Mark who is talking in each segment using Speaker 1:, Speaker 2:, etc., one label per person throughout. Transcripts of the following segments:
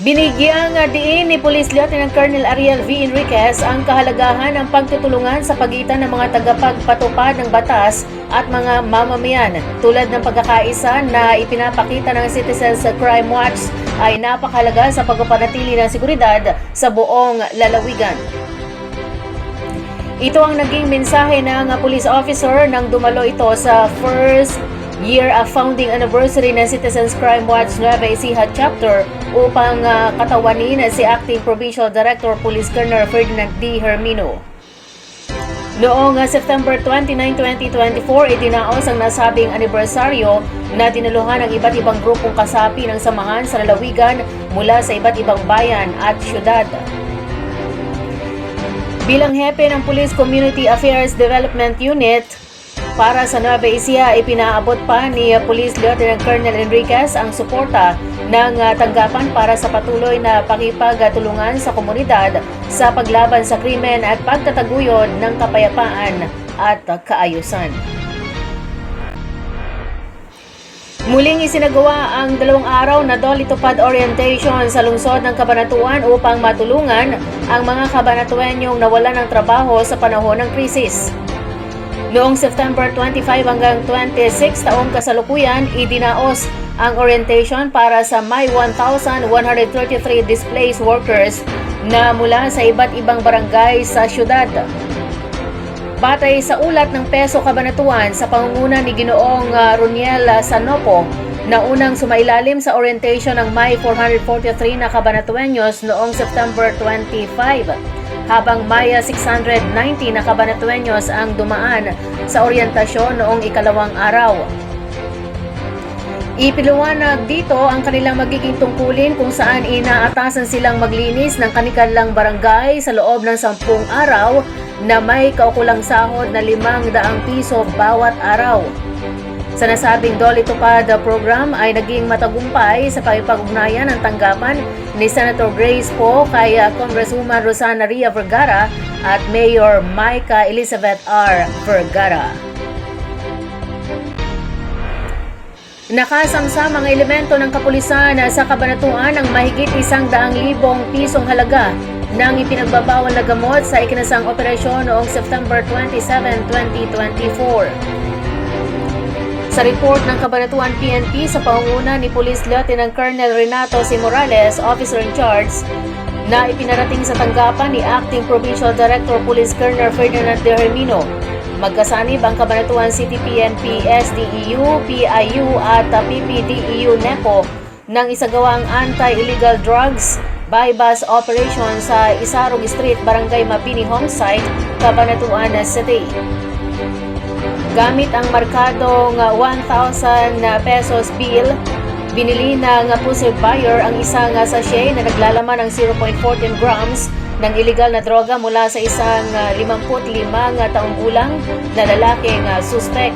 Speaker 1: Binigyang uh, diin ni Police Lieutenant Colonel Ariel V. Enriquez ang kahalagahan ng pagtutulungan sa pagitan ng mga tagapagpatupad ng batas at mga mamamayan tulad ng pagkakaisa na ipinapakita ng Citizens Crime Watch ay napakahalaga sa pagpapanatili ng seguridad sa buong lalawigan. Ito ang naging mensahe ng police officer nang dumalo ito sa first year of founding anniversary ng Citizens Crime Watch Nueva Ecija chapter upang uh, katawanin si Acting Provincial Director Police Colonel Ferdinand D. Hermino. Noong uh, September 29, 2024, itinaos ang nasabing anibersaryo na dinaluhan ng iba't ibang grupong kasapi ng samahan sa lalawigan mula sa iba't ibang bayan at syudad. Bilang hepe ng Police Community Affairs Development Unit, para sa Nueva Ecija, ipinaabot pa ni Police Lieutenant Colonel Enriquez ang suporta ng uh, tanggapan para sa patuloy na pakipagtulungan sa komunidad sa paglaban sa krimen at pagtataguyod ng kapayapaan at kaayusan. Muling isinagawa ang dalawang araw na Dolly Tupad Orientation sa lungsod ng Kabanatuan upang matulungan ang mga kabanatuenyong nawalan ng trabaho sa panahon ng krisis. Noong September 25 hanggang 26 taong kasalukuyan, idinaos ang orientation para sa may 1,133 displaced workers na mula sa iba't ibang barangay sa syudad. Batay sa ulat ng Peso Kabanatuan sa pangunguna ni Ginoong uh, Roniel Sanopo na unang sumailalim sa orientation ng May 443 na Kabanatuenyos noong September 25 habang Maya 690 na Kabanatuenyos ang dumaan sa oryentasyon noong ikalawang araw. Ipiliwanag dito ang kanilang magiging tungkulin kung saan inaatasan silang maglinis ng kanilang barangay sa loob ng sampung araw na may kaukulang sahod na limang daang piso bawat araw. Sa nasabing Dolly Tupad program ay naging matagumpay sa pakipag-ugnayan ng tanggapan ni Senator Grace Poe kay uh, Congresswoman Rosana Ria Vergara at Mayor Micah Elizabeth R. Vergara. Nakasangsa mga elemento ng kapulisan sa kabanatuan ng mahigit isang daang libong pisong halaga nang ipinagbabawal na gamot sa ikinasang operasyon noong September 27, 2024. Sa report ng Kabanatuan PNP sa pangunguna ni Police Lieutenant Colonel Renato C. Morales, Officer in Charge, na ipinarating sa tanggapan ni Acting Provincial Director Police Colonel Ferdinand De Hermino. Magkasanib ang Kabanatuan City PNP, SDEU, PIU at PPDEU NEPO ng isagawang anti-illegal drugs buy-bus operation sa Isarog Street, Barangay Mapini Homesite, Cabanatuan City. Gamit ang markadong 1,000 pesos bill, binili ng pussy buyer ang isang sachet na naglalaman ng 0.14 grams ng illegal na droga mula sa isang 55 taong gulang na lalaking suspect.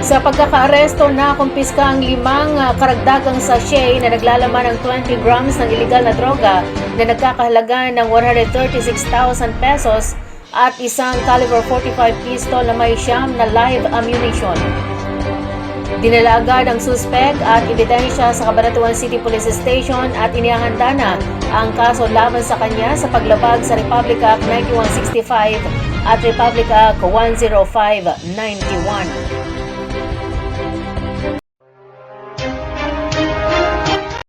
Speaker 1: Sa pagkakaaresto na kumpiska ang limang uh, karagdagang sachet na naglalaman ng 20 grams ng illegal na droga na nagkakahalaga ng 136,000 pesos at isang caliber 45 pistol na may siyam na live ammunition. Dinala agad ang suspect at ebidensya sa Cabanatuan City Police Station at inihahanda na ang kaso laban sa kanya sa paglabag sa Republic Act 9165 at Republic Act 10591.